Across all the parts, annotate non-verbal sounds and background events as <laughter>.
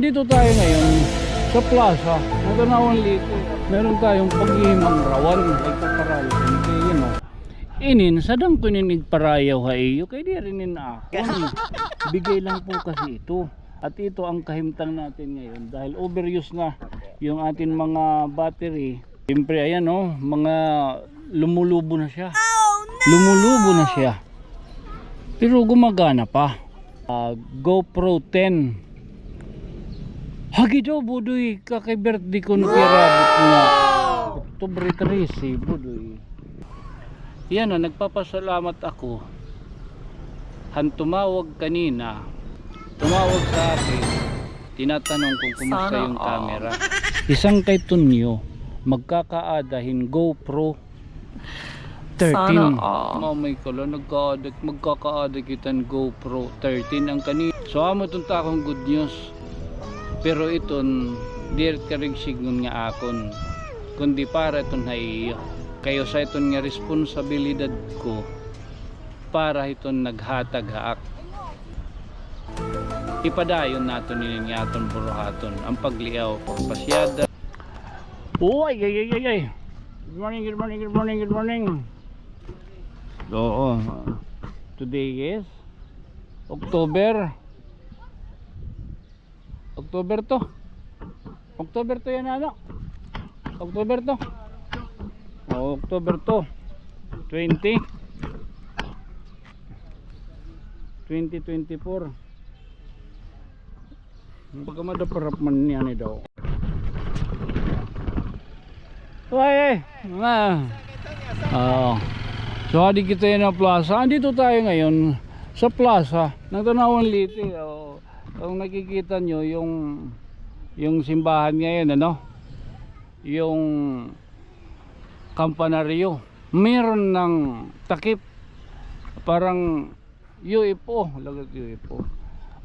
Dito tayo ngayon sa plaza, Maganawan Lito. Meron tayong paghihimang rawan. Ay kaparayo. Kaya yun o. Inin, sadang ko ninig parayaw ha iyo. Kaya di rin na ako. <laughs> Bigay lang po kasi ito. At ito ang kahimtang natin ngayon. Dahil overuse na yung atin mga battery. Siyempre ayan o, mga lumulubo na siya. Lumulubo na siya. Pero gumagana pa. Ah, GoPro 10 Hagi daw budoy kakay birthday ko nung kirabot na Oktubre 13 budoy. Yan o, nagpapasalamat ako. Han tumawag kanina. Tumawag sa akin. Tinatanong kung kumusta yung camera. Isang kay Tunyo, magkakaadahin GoPro 13. Sana all. Mamay ko lang, nagkaadag, magkakaadag kitan GoPro 13 ang kanina. So amo itong takong good news. Pero iton, dir ka rin sigon nga akon. Kundi para iton hay kayo sa iton nga responsibilidad ko para iton naghatag haak. Ipadayon nato ninin nga aton buruhaton ang pagliaw pagpasyada. Uy, ay, ay, ay, ay. Good morning, good morning, good morning, good morning. Oo. Today is October. October to. October to yan ano? October to. Oo, October to. 20 2024 Baka madaparap man niya ni daw. Uy, mga. Oo. So, adi kita yun na plaza. Andito tayo ngayon sa plaza ng Tanawan Liti. Oh, kung nakikita nyo yung yung simbahan ngayon, ano? Yung kampanaryo. Meron ng takip. Parang UFO. Lagat UFO.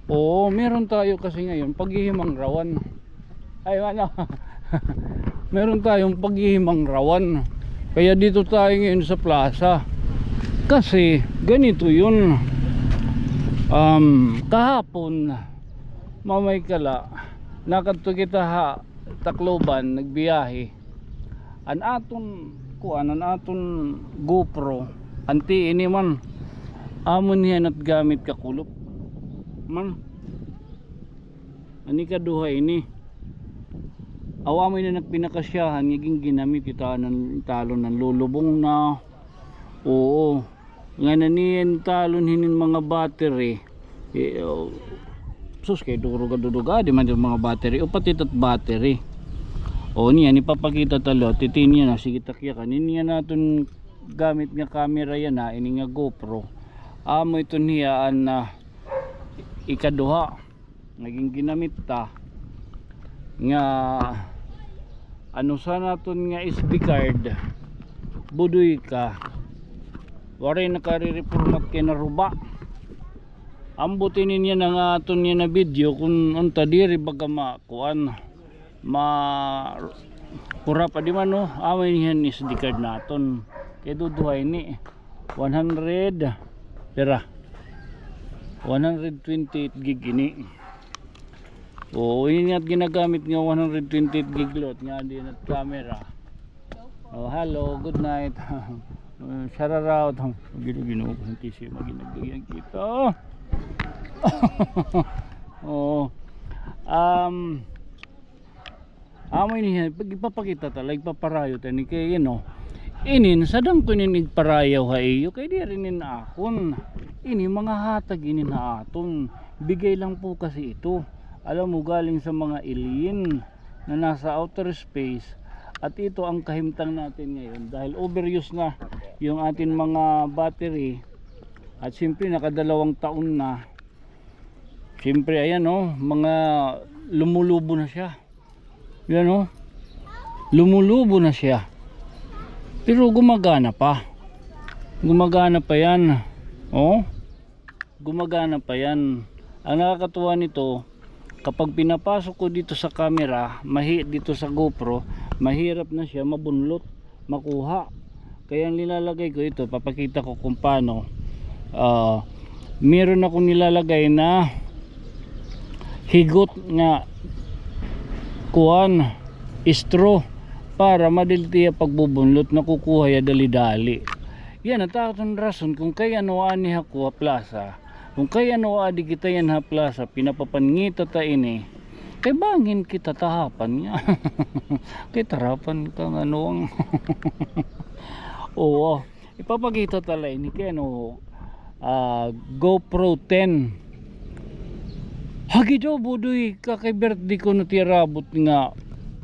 Oo, meron tayo kasi ngayon paghihimang rawan. Ay, ano? <laughs> meron tayong paghihimang rawan. Kaya dito tayo ngayon sa plaza. Kasi ganito yun. Um, kahapon, mamay kala, nakadto kita ha, Tacloban, nagbiyahe. An aton, kuan, an aton GoPro, anti ini man, amon niya at gamit kakulop. Man, ani kaduha ini. Awamay na nagpinakasyahan, naging ginamit kita ng talon ng lulubong na. Oo. Nga na niyan talon hinin mga battery. Eh, oh, sus kay duruga duduga di man mga battery. O pati tat battery. O niya ni papakita talo titin niya na sige takya kanin niya naton gamit nga camera yan na ini nga GoPro. Amo ito niya an na ikaduha. Naging ginamit ta nga ano sa naton nga SD card? Budoy ka. Waray nakare-reformat kay naruba ambutin niya na nga aton niya na video kung unta diri baga makuan ma pura pa di man no away niya ni SD card naton kay duduhay ni 100 pera 128 gig ini Oo, yun at ginagamit nga 128 gig lot nga din at camera. Oh, hello, good night. Shout out. Gino gino ko ng tissue maginagdagan kita. oh. <laughs> Um Amoy niya, pag ipapakita talag paparayo tayo ni kay no. Inin, sadang ko ninig parayaw ha iyo, kay di rin akon. Ini mga hatag ini na aton. Bigay lang po kasi ito alam mo galing sa mga alien na nasa outer space at ito ang kahimtang natin ngayon dahil overuse na yung atin mga battery at siyempre nakadalawang taon na siyempre ayan oh mga lumulubo na siya. Yan oh lumulubo na siya. Pero gumagana pa. Gumagana pa yan oh gumagana pa yan. Ang nakakatuwa nito kapag pinapasok ko dito sa camera mahi dito sa GoPro mahirap na siya mabunlot makuha. Kaya ang nilalagay ko ito papakita ko kung paano. Ah, meron akong nilalagay na higot nga kuan istro para madilti pagbubunlot na kukuha ya dali-dali. Yan ang takot rason kung kaya ano ani hakuha plaza. Kung kaya ano adi kita yan ha plaza pinapapangita ta ini kay bangin kita tahapan nga <laughs> kay tarapan kang ano ang oo ipapakita tala ini kay ano ah, GoPro 10 hagi daw budoy. Ka kay birthday ko na nga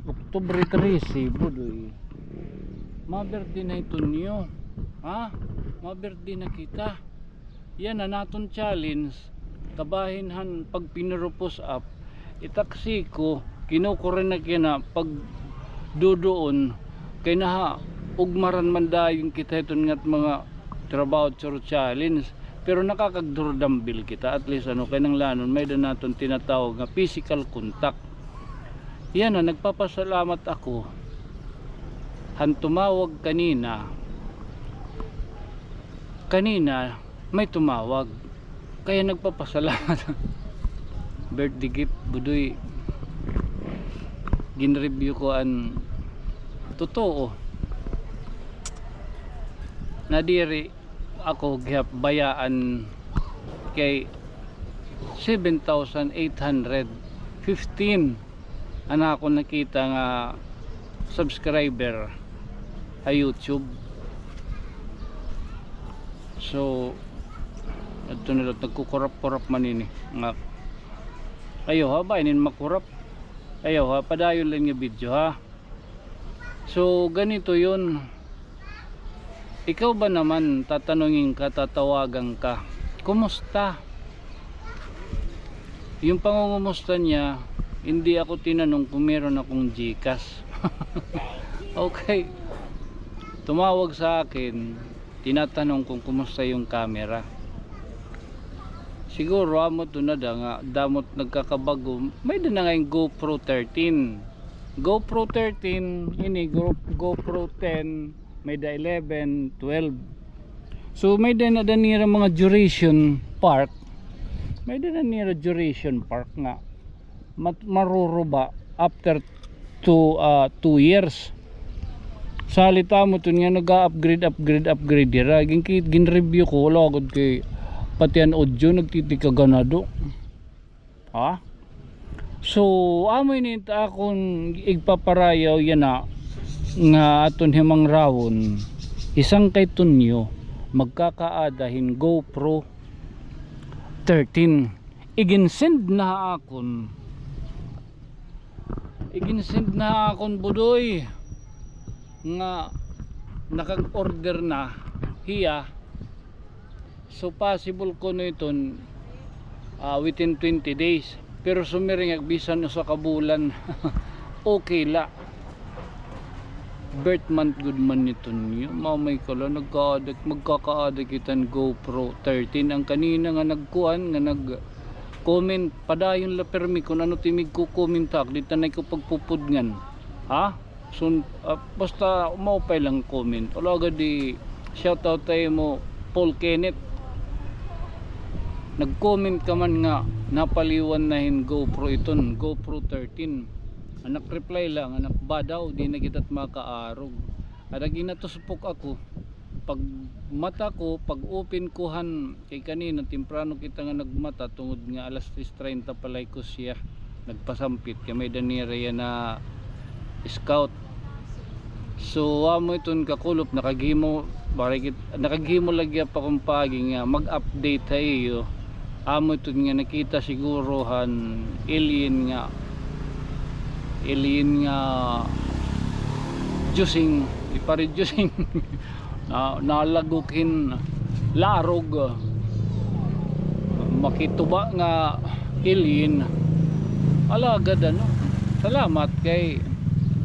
Oktubre 13 budoy. Ma birthday na ito niyo. Ha? Ma birthday na kita. Yan na naton challenge. Kabahinhan pag pinurupos up itaksi ko kinukure na kina pag dudoon kay naha ugmaran man dayon kita iton ngat mga trabaho challenge pero nakakagdurdambil kita at least ano kay nang lanon may da naton tinatawag nga physical contact. Yan na nagpapasalamat ako. Han tumawag kanina. Kanina may tumawag. Kaya nagpapasalamat. <laughs> Birthday gift budoy. Ginreview ko an totoo. Nadiri ako gihap bayaan kay 7,815 ana ako nakita nga subscriber sa YouTube. So ito nila nagkukurap-kurap man ini nga ayo ha ba inin makurap? Ayo ha padayon lang nga video ha. So ganito yun ikaw ba naman tatanungin ka tatawagan ka kumusta? Yung pangungumusta niya hindi ako tinanong kung meron akong Gcash. <laughs> Okay. Tumawag sa akin tinatanong kung kumusta yung camera. Siguro amo to na da nga damot nagkakabago. May din na nga yung GoPro 13 GoPro 13 ini Go- GoPro 10 may da 11 12 so may din na danira mga duration park. May din na nira duration park nga mat maruruba after 2 2 years. Salita mo to nga nag-upgrade upgrade upgrade dira gin gin review ko wala gud kay pati ang audio nagtitika ha? So amoy ni ta akong igpaparayaw yan na nga aton himang rawon isang kay tunyo magkakaadahin GoPro 13 iginsend na akon. Iginsend na akon budoy nga nakag-order na hiya. So possible ko no iton ah, within 20 days. Pero sumiring agbisan sa kabulan. <laughs> Okay la birth month good man nito niyo mamay ko lang nagkaadak magkakaadak itan GoPro 13 ang kanina nga nagkuhan nga nag comment padayon la permi kung ano timig ko comment ak dito na ko pagpupudngan. Ha? So ah, basta maupay lang comment. Wala agad di shout out tayo mo Paul Kenneth. Nag-comment ka man nga napaliwan na hin GoPro iton GoPro 13 anak reply lang. Anak ba daw di na kitat makaarog. Ada ginatuspok ako pag mata ko pag open kuhan kay kanina temprano kita nga nagmata tungod nga alas 3.30 palay ko siya. Nagpasampit kay may danira na scout. So amo iton kakulop nakagimo barigit nakagimo lagi pa kung pagi nga mag-update tayo amo iton nga nakita sigurohan alien nga alien nga rin jusing. <laughs> Na nalagukin larog. Makituba nga alien alagad ano? Salamat kay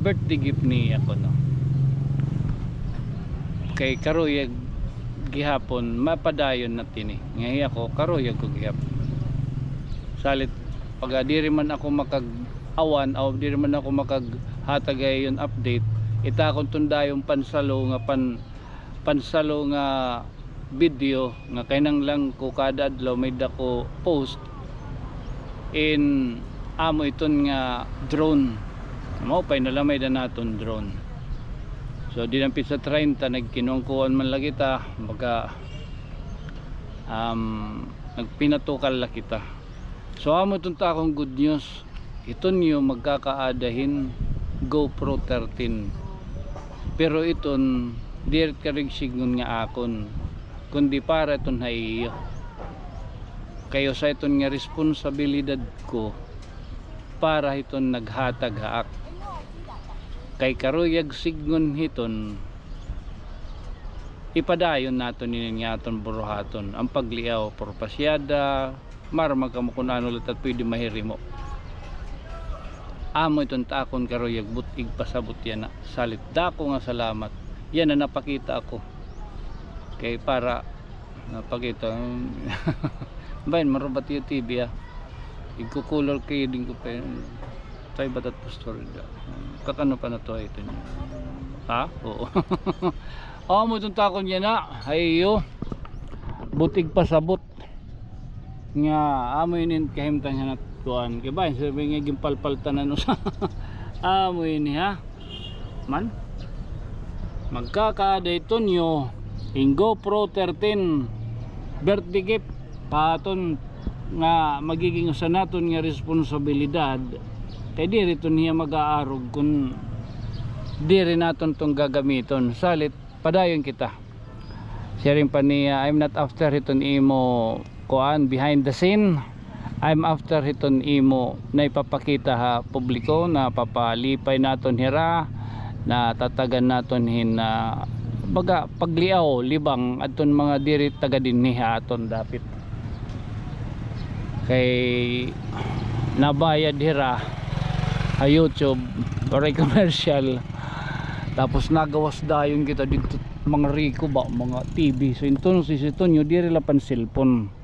birthday gift ni ako no? Kay karoyag gihapon mapadayon natin eh ngayon ako karoyag ko gihapon. Salit pag diri man ako makag awan o diri man ako makaghatagay yon update. Ita akong tunda yung pansalo nga pan pansalo nga video nga kainang lang ko kada adlaw may dako post in amo iton nga drone. Mo pay nalamay na naton drone. So di nampit sa 30 nagkinungkuan man lang kita baga um, nagpinatukal la kita. So amo itong takong good news ito niyo magkakaadahin GoPro 13 pero iton direct ka rin sigon nga akon kundi para iton haiyo kayo sa iton nga responsibilidad ko para iton naghatag haak. Kay karuyag signon hiton ipadayon naton ninin nga aton buruhaton. Ang pagliaw porpasyada mar magkamukunano lat at pwede mahiri mo amo itong takon karuyag butig pasabot yan na. Salit dako nga salamat. Yan na napakita ako. Kay para napakita. <laughs> Bayan marubat yung TV ah. Ikukulor kayo din ko pa tayo batat pastor kakano pa na to ito niya. Ha? oo. <laughs> Amo itong takon yan na. Ayo. Butig pasabot. Nga amo yun kahimtan nga natuan kaya ba sabi nga gimpalpaltan na no sa <laughs> amo yun ha? Man magkakada ito nyo in GoPro 13 birthday gift paton nga magiging sa naton nga responsibilidad. Kay di rito niya mag-aarog kung di rin naton tong gagamiton. Salit padayon kita. Sharing pa niya I'm not after hiton imo kuan behind the scene I'm after hiton imo na ipapakita ha publiko na papalipay naton hira na tatagan naton hin na baga pagliaw libang aton mga diri taga dinhi ha aton dapit. Kay nabayad hira ha YouTube or <laughs> commercial. Tapos nagawas dayon kita dito mga Rico ba mga TV so ito no si nyo diri lapan cellphone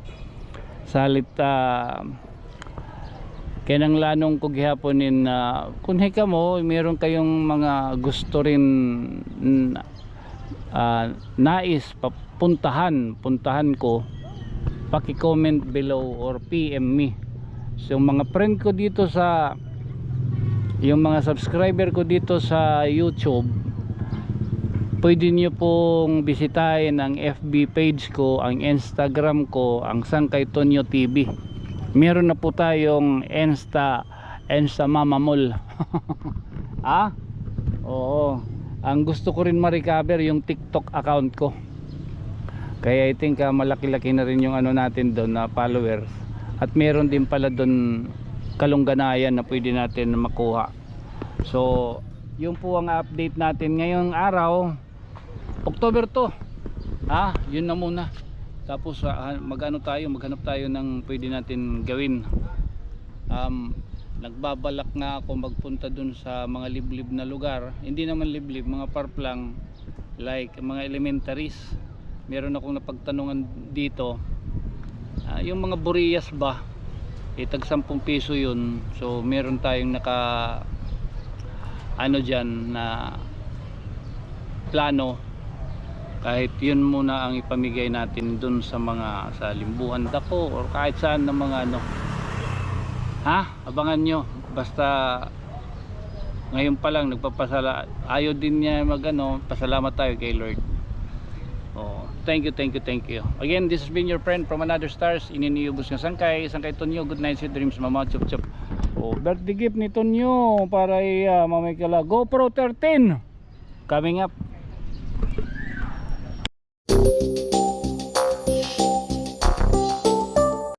salit uh, kaya nang lanong ko gihaponin na kung hika mo meron kayong mga gusto rin uh, nais papuntahan puntahan ko paki-comment below or PM me. So mga friend ko dito sa yung mga subscriber ko dito sa YouTube pwede nyo pong bisitahin ang FB page ko, ang Instagram ko, ang Sangkay Tonyo TV. Meron na po tayong Insta, Insta Mama Mall. <laughs> ah? Oo. Ang gusto ko rin ma-recover yung TikTok account ko. Kaya I think uh, malaki-laki na rin yung ano natin doon na followers. At meron din pala doon kalungganayan na pwede natin makuha. So, yun po ang update natin ngayong araw October 2 ha yun na muna. Tapos uh, magano tayo maghanap tayo ng pwede natin gawin. Um, nagbabalak na ako magpunta dun sa mga liblib na lugar. Hindi naman liblib mga park lang. Like mga elementaries. Meron akong napagtanungan dito. Uh, yung mga buriyas ba? Itag 10 piso yun. So meron tayong naka ano dyan na plano kahit yun muna ang ipamigay natin dun sa mga sa limbuhan dako or kahit saan ng mga ano. Ha? Abangan nyo. Basta ngayon pa lang nagpapasala ayaw din niya mag ano pasalamat tayo kay Lord. Oh, thank you thank you thank you. Again this has been your friend from another stars ininiyubos nga sangkay. Sangkay Tonyo good night sweet dreams mama chup chup. Oh, birthday gift ni Tonyo para uh, mamay kala. GoPro 13 coming up